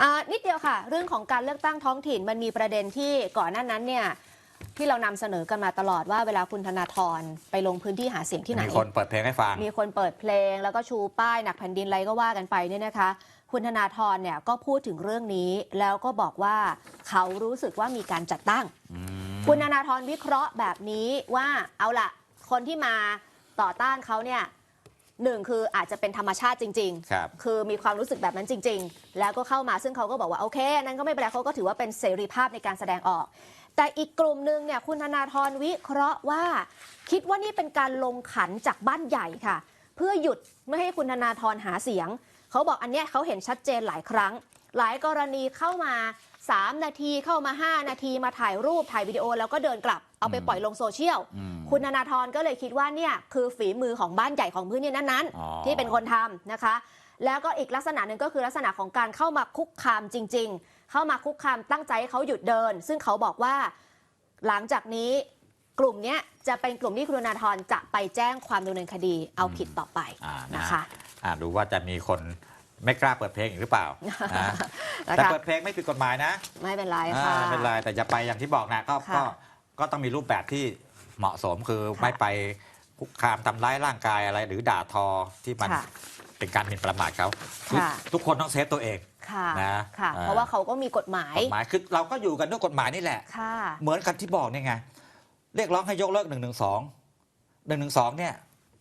อ่านิดเดียวค่ะ เรื่องของการเลือกตั้งท้องถิ่นมันมีประเด็นที่ก่อนหน้านั้นเนี่ยที่เรานำเสนอกันมาตลอดว่าเวลาคุณธนาธรไปลงพื้นที่หาเสียงที่ไหน มีคนเปิดเพลงให้ฟัง มีคนเปิดเพลง แล้วก็ชูป้ายหนักแผ่นดินอะไรก็ว่ากันไปเนี่ยนะคะ คุณธนาธรเนี่ยก็พูดถึงเรื่องนี้ แล้วก็บอกว่าเขารู้สึกว่ามีการจัดตั้ง คุณธนาธรวิเคราะห์แบบนี้ว่าเอาละคนที่มาต่อต้านเขาเนี่ย หนึ่งคืออาจจะเป็นธรรมชาติจริงๆครับคือมีความรู้สึกแบบนั้นจริง ๆ แล้วก็เข้ามาซึ่งเขาก็บอกว่าโอเค นั้นก็ไม่เป็นไรเขาก็ถือว่าเป็นเสรีภาพในการแสดงออก แต่อีกกลุ่มหนึ่งเนี่ยคุณธนาธรวิเคราะห์ว่า คิดว่านี่เป็นการลงขันจากบ้านใหญ่ค่ะ เพื่อหยุดไม่ให้คุณธนาธรหาเสียง เขาบอกอันเนี้ยเขาเห็นชัดเจนหลายครั้ง หลายกรณีเข้ามา 3 นาทีเข้ามา 5 นาทีมาถ่ายรูปถ่ายวิดีโอแล้วก็เดินกลับเอาไปปล่อยลงโซเชียลอืมคุณธนาธรก็เลยคิดว่าเนี่ยคือฝีมือของบ้านใหญ่ของพื้นที่นั้นอ๋อๆที่เป็นคนทำนะคะ แล้วก็อีกลักษณะหนึ่งก็คือลักษณะของการเข้ามาคุกคามจริง ๆ เข้ามาคุกคามตั้งใจให้เขาหยุดเดิน ซึ่งเขาบอกว่าหลังจากนี้กลุ่มเนี้ยจะเป็นกลุ่มที่คุณธนาธรจะไปแจ้งความดำเนินคดีเอาผิดต่อไปอ่านะนะคะอ่าดูว่าจะมีคน ไม่กล้าเปิดเพลงอีกหรือเปล่านะนะแต่คะเปิดเพลงไม่ผิดกฎหมายนะ ไม่เป็นไรอ่าค่ะไม่เป็นไรแต่อย่าไปอย่างที่บอกนะก็ค่ะก็ก็ต้องมีรูปแบบที่เหมาะสมคือค่ะไม่ไปคุกคามทำร้ายร่างกายอะไร หรือด่าทอที่มันค่ะเป็นการหมิ่นประมาทเขาคือค่ะทุกคนต้องเซฟตัวเองค่ะนะค่ะอ่าเพราะว่าเขาก็มีกฎหมายกฎหมายคือเราก็อยู่กันด้วยกฎหมายนี่แหละค่ะเหมือนกันที่บอกเนี่ยไงเรียกร้องให้ยกเลิกหนึ่งหนึ่งสองหนึ่งหนึ่งสองเนี่ย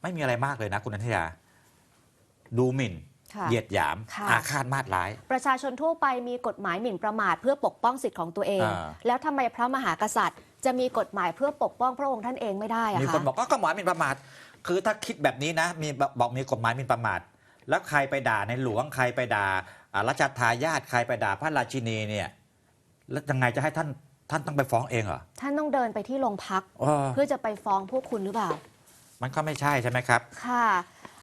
ไม่มีอะไรมากเลยนะคุณนันทยา ดูหมิ่นค่ะ เหยียดหยามค่ะอาฆาตมาดร้าย ประชาชนทั่วไปมีกฎหมายหมิ่นประมาทเพื่อปกป้องสิทธิ์ของตัวเองอ่าแล้วทำไมพระมหากษัตริย์ จะมีกฎหมายเพื่อปกป้องพระองค์ท่านเองไม่ได้อะมีคะคนบอกก็กฎหมายหมิ่นประมาท คือถ้าคิดแบบนี้นะมีบอกมีกฎหมายหมิ่นประมาท แล้วใครไปด่าในหลวงใครไปด่าอ่ารัชทายาทใครไปด่าพระราชินีเนี่ยแล้วยังไงจะให้ท่านท่านต้องไปฟ้องเองเหรอท่านต้องเดินไปที่โรงพักเออเพื่อจะไปฟ้องพวกคุณหรือเปล่า มันก็ไม่ใช่ใช่ไหมครับ ค่ะ